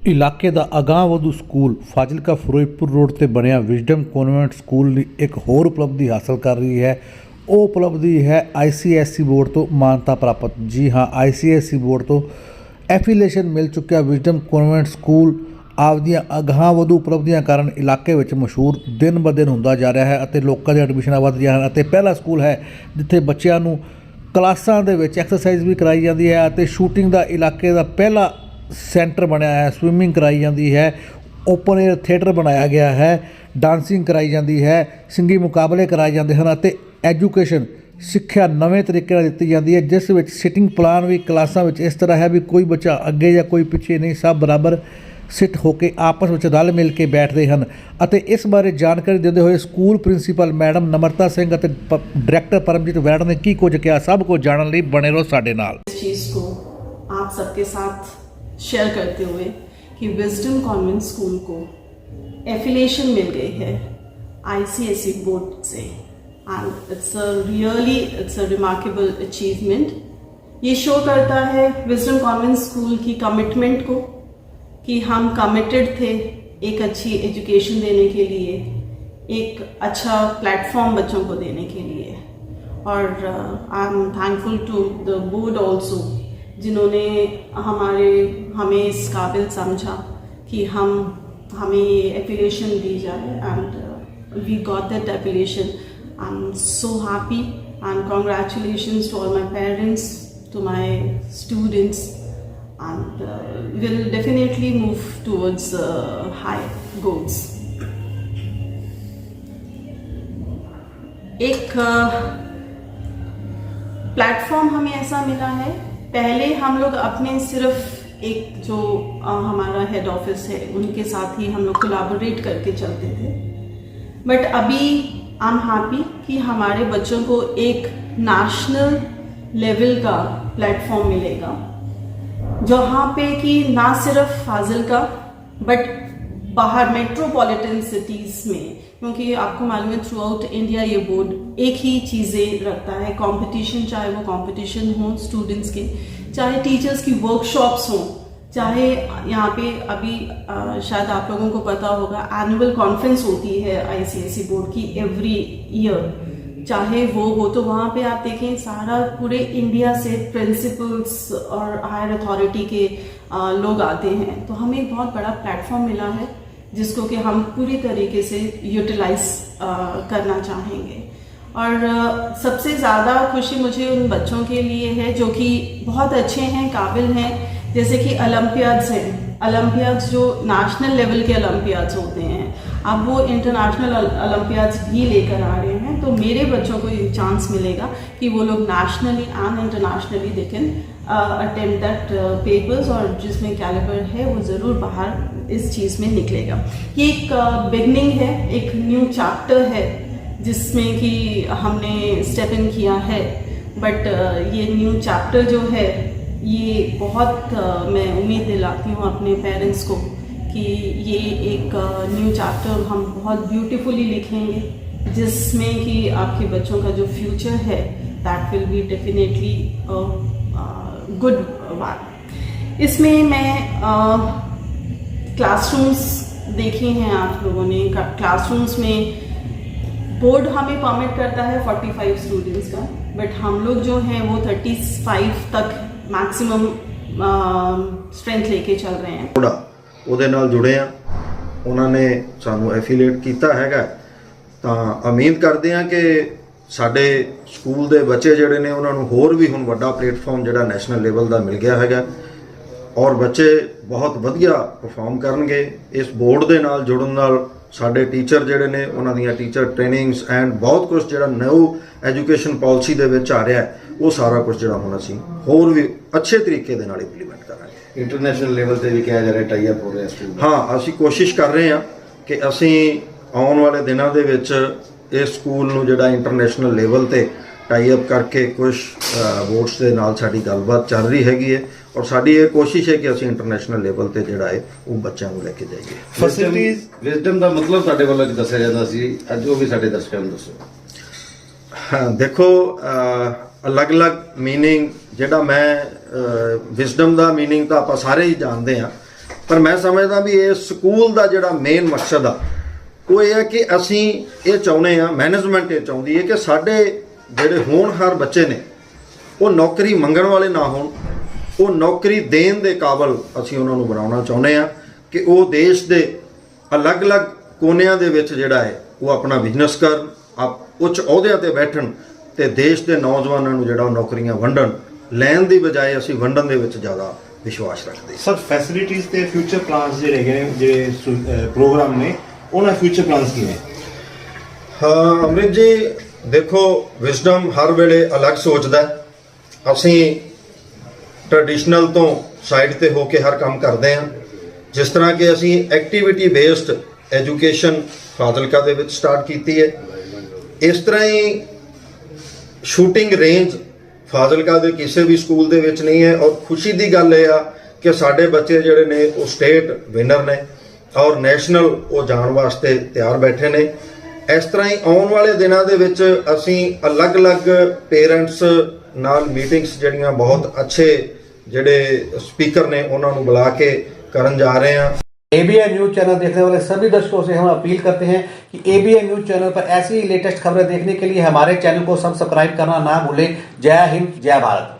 ਇਲਾਕੇ ਦਾ ਅਗਾਂਹਵਧੂ ਸਕੂਲ ਫਾਜ਼ਿਲਕਾ ਫਿਰੋਜ਼ਪੁਰ ਰੋਡ ਤੇ ਬਣਿਆ ਵਿਜ਼ਡਮ ਕਨਵੈਂਟ ਸਕੂਲ ਦੀ ਇੱਕ ਹੋਰ ਉਪਲਬਧੀ ਹਾਸਲ ਕਰ ਰਹੀ ਹੈ। ਉਹ ਉਪਲਬਧੀ ਹੈ ICSE ਬੋਰਡ ਤੋਂ ਮਾਨਤਾ ਪ੍ਰਾਪਤ। ਜੀ ਹਾਂ ICSE ਬੋਰਡ ਤੋਂ ਐਫੀਲੀਏਸ਼ਨ ਮਿਲ ਚੁੱਕਿਆ ਵਿਜ਼ਡਮ ਕਨਵੈਂਟ ਸਕੂਲ। ਆਪਦੀਆਂ ਅਗਾਂਹਵਧੂ ਉਪਲਬਧੀਆਂ ਕਾਰਨ ਇਲਾਕੇ ਵਿੱਚ ਮਸ਼ਹੂਰ ਦਿਨ ਬ ਦਿਨ ਹੁੰਦਾ ਜਾ ਰਿਹਾ ਹੈ ਅਤੇ ਲੋਕਾਂ ਦੀਆਂ ਐਡਮਿਸ਼ਨਾਂ ਵਧ ਰਹੀਆਂ ਹਨ ਅਤੇ ਪਹਿਲਾ ਸਕੂਲ ਹੈ ਜਿੱਥੇ ਬੱਚਿਆਂ ਨੂੰ ਕਲਾਸਾਂ ਦੇ ਵਿੱਚ ਐਕਸਰਸਾਈਜ਼ ਵੀ ਕਰਾਈ ਜਾਂਦੀ ਹੈ ਅਤੇ ਸ਼ੂਟਿੰਗ ਦਾ ਇਲਾਕੇ ਦਾ ਪਹਿਲਾ ਸੈਂਟਰ ਬਣਿਆ ਹੈ, ਸਵਿਮਿੰਗ ਕਰਾਈ ਜਾਂਦੀ ਹੈ, ਓਪਨ 에ਅਰ ਥੀਏਟਰ ਬਣਾਇਆ ਗਿਆ ਹੈ, ਡਾਂਸਿੰਗ ਕਰਾਈ ਜਾਂਦੀ ਹੈ ਸਿੰਗੀ ਮੁਕਾਬਲੇ ਕਰਾਏ ਜਾਂਦੇ ਹਨ ਅਤੇ ਐਜੂਕੇਸ਼ਨ ਸਿੱਖਿਆ ਨਵੇਂ ਤਰੀਕੇ ਨਾਲ ਦਿੱਤੀ ਜਾਂਦੀ ਹੈ, ਜਿਸ ਵਿੱਚ ਸਿਟਿੰਗ ਪਲਾਨ ਵੀ ਕਲਾਸਾਂ ਵਿੱਚ ਇਸ ਤਰ੍ਹਾਂ ਹੈ ਵੀ ਕੋਈ ਬੱਚਾ ਅੱਗੇ ਜਾਂ ਕੋਈ ਪਿੱਛੇ ਨਹੀਂ, ਸਭ ਬਰਾਬਰ ਸਿੱਟ ਹੋ ਕੇ ਆਪਸ ਵਿੱਚ ਰਲ ਮਿਲ ਕੇ ਬੈਠਦੇ ਹਨ ਅਤੇ ਇਸ ਬਾਰੇ ਜਾਣਕਾਰੀ ਦਿੰਦੇ ਹੋਏ school principal madam Namrata Singh ਅਤੇ ਡਾਇਰੈਕਟਰ ਪਰਮਜੀਤ ਵੈੜ ਨੇ ਕੀ ਕੁਝ ਕਿਹਾ, ਸਭ ਕੁਝ ਜਾਣਨ ਲਈ ਬਣੇ ਰਹੋ ਸਾਡੇ ਨਾਲ। ਇਸ ਚੀਜ਼ ਨੂੰ ਆਪ ਸਭ ਕੇ ਸਾਥ शेयर करते हुए कि विजडम कॉन्वेंट स्कूल को एफिलेशन मिल गई है आईसीएसई बोर्ड से। And it's a really it's a remarkable achievement ये शो करता है विजडम कॉन्वेंट स्कूल की कमिटमेंट को, कि हम कमिटेड थे एक अच्छी एजुकेशन देने के लिए, एक अच्छा प्लेटफॉर्म बच्चों को देने के लिए। और I am thankful to the board also जिन्होंने हमारे हमें इस काबिल समझा कि हम हमें ये एफिलेशन दी जाए and we got that affiliation I am so happy and congratulation to all my parents to my students will definitely move towards uh, high goals. एक प्लेटफॉर्म uh, हमें ऐसा मिला है पहले हम लोग अपने सिर्फ़ एक जो अ, हमारा हेड ऑफ़िस है उनके साथ ही हम लोग कोलाबोरेट करके चलते थे। बट अभी आई एम हैप्पी कि हमारे बच्चों को एक नेशनल लेवल का प्लेटफॉर्म मिलेगा जहाँ पे कि ना सिर्फ़ फाजिल का बट बाहर मेट्रोपॉलिटन सिटीज़ में क्योंकि आपको मालूम है थ्रू आउट इंडिया ये बोर्ड एक ही चीज़ें रखता है कंपटीशन चाहे वो कंपटीशन हो स्टूडेंट्स के चाहे टीचर्स की वर्कशॉप्स हों चाहे यहाँ पे अभी अ, शायद आप लोगों को पता होगा एनुअल कॉन्फ्रेंस होती है आईसीएसई बोर्ड की एवरी ईयर चाहे वो हो तो वहाँ पे आप देखें सारा पूरे इंडिया से प्रिंसिपल्स और हायर अथॉरिटी के अ, लोग आते हैं। तो हमें एक बहुत बड़ा प्लेटफॉर्म मिला है। जिसको कि हम पूरी तरीके से यूटिलाइज करना चाहेंगे। और सबसे ज़्यादा खुशी मुझे उन बच्चों के लिए है जो कि बहुत अच्छे हैं, काबिल हैं। जैसे कि ओलंपियाड्स हैं। ओलंपियाड्स जो नेशनल लेवल के ओलंपियाड्स होते हैं। अब वो इंटरनेशनल ओलंपियाड्स भी लेकर आ रहे हैं। तो मेरे बच्चों को ये चांस मिलेगा कि वो लोग nationally and internationally they can attempt that papers और जिसमें कैलिबर है वो ज़रूर बाहर इस चीज़ में निकलेगा। ये एक बिगनिंग है एक न्यू चैप्टर है जिसमें कि हमने स्टेप इन किया है। बट ये न्यू चैप्टर जो है ये बहुत अ, मैं उम्मीद दिलाती हूँ अपने पेरेंट्स को कि ये एक न्यू चैप्टर हम बहुत ब्यूटीफुली लिखेंगे जिसमें कि आपके बच्चों का जो फ्यूचर है that will be definitely good one इसमें मैं क्लासरूम्स देखे हैं आप लोगों ने क्लासरूम्स में बोर्ड हमें परमिट करता है 45 स्टूडेंट्स का बट हम लोग जो हैं वो 35 तक मैक्सिमम स्ट्रेंथ लेके चल रहे हैं ਥੋੜਾ ਉਹਦੇ ਨਾਲ ਜੁੜੇ ਆ ਉਹਨਾਂ ਨੇ ਸਾਨੂੰ ਐਫੀਲੀਏਟ ਕੀਤਾ ਹੈਗਾ ਤਾਂ ਉਮੀਦ ਕਰਦੇ ਆ ਕਿ ਸਾਡੇ ਸਕੂਲ ਦੇ ਬੱਚੇ ਜਿਹੜੇ ਨੇ ਉਹਨਾਂ ਨੂੰ ਹੋਰ ਵੀ ਹੁਣ ਵੱਡਾ ਪਲੇਟਫਾਰਮ ਜਿਹੜਾ ਨੈਸ਼ਨਲ ਲੈਵਲ ਦਾ ਮਿਲ ਗਿਆ ਹੈਗਾ। ਔਰ ਬੱਚੇ ਬਹੁਤ ਵਧੀਆ ਪਰਫਾਰਮ ਕਰਨਗੇ। ਇਸ ਬੋਰਡ ਦੇ ਨਾਲ ਜੁੜਨ ਨਾਲ ਸਾਡੇ ਟੀਚਰ ਜਿਹੜੇ ਨੇ ਉਹਨਾਂ ਦੀਆਂ ਟੀਚਰ ਟ੍ਰੇਨਿੰਗਸ ਐਂਡ ਬਹੁਤ ਕੁਝ ਜਿਹੜਾ ਨਿਊ ਐਜੂਕੇਸ਼ਨ ਪਾਲਿਸੀ ਦੇ ਵਿੱਚ ਆ ਰਿਹਾ ਉਹ ਸਾਰਾ ਕੁਝ ਜਿਹੜਾ ਹੁਣ ਅਸੀਂ ਹੋਰ ਵੀ ਅੱਛੇ ਤਰੀਕੇ ਦੇ ਨਾਲ ਇੰਪਲੀਮੈਂਟ ਕਰਾਂਗੇ। ਇੰਟਰਨੈਸ਼ਨਲ ਲੈਵਲ ਤੇ ਵੀ ਕਿਹਾ ਜਾ ਰਿਹਾ ਟਾਈ ਅਪ ਹੋ ਰਿਹਾ ਸਕੂਲ ਹਾਂ ਅਸੀਂ ਕੋਸ਼ਿਸ਼ ਕਰ ਰਹੇ ਹਾਂ ਕਿ ਅਸੀਂ ਆਉਣ ਵਾਲੇ ਦਿਨਾਂ ਦੇ ਵਿੱਚ ਇਸ ਸਕੂਲ ਨੂੰ ਜਿਹੜਾ ਇੰਟਰਨੈਸ਼ਨਲ ਲੈਵਲ ਤੇ ਟਾਈ ਅਪ ਕਰਕੇ ਕੁਝ ਬੋਰਡਸ ਦੇ ਨਾਲ ਸਾਡੀ ਗੱਲਬਾਤ ਚੱਲ ਰਹੀ ਹੈਗੀ ਹੈ ਔਰ ਸਾਡੀ ਇਹ ਕੋਸ਼ਿਸ਼ ਹੈ ਕਿ ਅਸੀਂ ਇੰਟਰਨੈਸ਼ਨਲ ਲੈਵਲ ਤੇ ਜਿਹੜਾ ਹੈ ਉਹ ਬੱਚਿਆਂ ਨੂੰ ਲੈ ਕੇ ਜਾਈਏ ਫੈਸਿਲਿਟੀਜ਼ ਵਿਜ਼ਡਮ ਦਾ ਮਤਲਬ ਤੁਹਾਡੇ ਵੱਲੋਂ ਕੀ ਦੱਸਿਆ ਜਾਂਦਾ ਸੀ ਅੱਜ ਉਹ ਵੀ ਸਾਡੇ ਦਰਸ਼ਕਾਂ ਨੂੰ ਦੱਸੋ ਹਾਂ ਦੇਖੋ ਅਹ, ਅਲੱਗ-ਅਲੱਗ मीनिंग ਜਿਹੜਾ ਮੈਂ ਵਿਜ਼ਡਮ ਦਾ मीनिंग ਤਾਂ ਆਪਾਂ ਸਾਰੇ ਹੀ ਜਾਣਦੇ ਹਾਂ ਪਰ ਮੈਂ ਸਮਝਦਾ ਵੀ ਇਹ ਸਕੂਲ ਦਾ ਜਿਹੜਾ ਮੇਨ ਮਕਸਦ ਆ ਉਹ ਇਹ ਹੈ ਕਿ ਅਸੀਂ ਇਹ ਚਾਹੁੰਦੇ ਆ ਮੈਨੇਜਮੈਂਟ ਇਹ ਚਾਹੁੰਦੀ ਹੈ ਕਿ ਸਾਡੇ ਜਿਹੜੇ ਹੋਣਹਾਰ ਬੱਚੇ ਨੇ, ਉਹ ਨੌਕਰੀ ਮੰਗਣ ਵਾਲੇ ਨਾ ਹੋਣ, ਉਹ ਨੌਕਰੀ ਦੇਣ ਦੇ ਕਾਬਲ ਅਸੀਂ ਉਹਨਾਂ ਨੂੰ ਬਣਾਉਣਾ ਚਾਹੁੰਦੇ ਆ ਕਿ ਉਹ ਦੇਸ਼ ਦੇ ਅਲੱਗ-ਅਲੱਗ ਕੋਨਿਆਂ ਦੇ ਵਿੱਚ ਜਿਹੜਾ ਹੈ, ਉਹ ਆਪਣਾ ਬਿਜ਼ਨਸ ਕਰਨ, ਆਪ ਉੱਚ ਅਹੁਦਿਆਂ ਤੇ ਬੈਠਣ ਤੇ ਦੇਸ਼ ਦੇ ਨੌਜਵਾਨਾਂ ਨੂੰ ਜਿਹੜਾ ਉਹ ਨੌਕਰੀਆਂ ਵੰਡਣ, ਲੈਣ ਦੀ ਬਜਾਏ ਅਸੀਂ ਵੰਡਣ ਦੇ ਵਿੱਚ ਜ਼ਿਆਦਾ ਵਿਸ਼ਵਾਸ ਰੱਖਦੇ ਸਰ ਫੈਸਿਲਿਟੀਜ਼ ਤੇ ਫਿਊਚਰ ਪਲਾਨਸ ਜਿਹੜੇ ਹੈਗੇ ਨੇ, ਜਿਹੜੇ ਪ੍ਰੋਗਰਾਮ ਨੇ ਉਹਨਾਂ ਫਿਊਚਰ ਪਲਾਨਸ ਕੀ ਨੇ? ਹਾਂ, ਅਮਰਿਤ ਜੀ, ਦੇਖੋ ਵਿਜ਼ਡਮ ਹਰ ਵੇਲੇ ਅਲੱਗ ਸੋਚਦਾ ਅਸੀਂ ਟ੍ਰੈਡੀਸ਼ਨਲ ਤੋਂ ਸਾਈਡ ਤੇ ਹੋ ਕੇ ਹਰ ਕੰਮ ਕਰਦੇ ਹਾਂ। ਜਿਸ ਤਰ੍ਹਾਂ ਕਿ ਅਸੀਂ ਐਕਟੀਵਿਟੀ ਬੇਸਡ ਐਜੂਕੇਸ਼ਨ ਫਾਜ਼ਿਲਕਾ ਦੇ ਵਿੱਚ ਸਟਾਰਟ ਕੀਤੀ ਹੈ। ਇਸ ਤਰ੍ਹਾਂ ਹੀ ਸ਼ੂਟਿੰਗ ਰੇਂਜ ਫਾਜ਼ਿਲਕਾ ਦੇ ਕਿਸੇ ਵੀ ਸਕੂਲ ਦੇ ਵਿੱਚ ਨਹੀਂ ਹੈ। ਔਰ ਖੁਸ਼ੀ ਦੀ ਗੱਲ ਇਹ ਆ ਕਿ ਸਾਡੇ ਬੱਚੇ ਜਿਹੜੇ ਨੇ ਉਹ ਸਟੇਟ ਵਿਨਰ ਨੇ। ਔਰ ਨੈਸ਼ਨਲ ਉਹ ਜਾਣ ਵਾਸਤੇ ਤਿਆਰ ਬੈਠੇ ਨੇ ਇਸ ਤਰ੍ਹਾਂ ਹੀ ਆਉਣ ਵਾਲੇ ਦਿਨਾਂ ਦੇ ਵਿੱਚ ਅਸੀਂ ਅਲੱਗ-ਅਲੱਗ ਪੇਰੈਂਟਸ ਨਾਲ ਮੀਟਿੰਗਸ ਜਿਹੜੀਆਂ ਬਹੁਤ ਅੱਛੇ ਜਿਹੜੇ ਸਪੀਕਰ ਨੇ ਉਹਨਾਂ ਨੂੰ ਬੁਲਾ ਕੇ ਕਰਨ ਜਾ ਰਹੇ ਹਾਂ एबीएन न्यूज चैनल देखने वाले सभी दर्शकों से हम अपील करते हैं कि एबीएन न्यूज चैनल पर ऐसी ही लेटेस्ट खबरें देखने के लिए हमारे चैनल को सब्सक्राइब करना ना भूलें जय हिंद जय भारत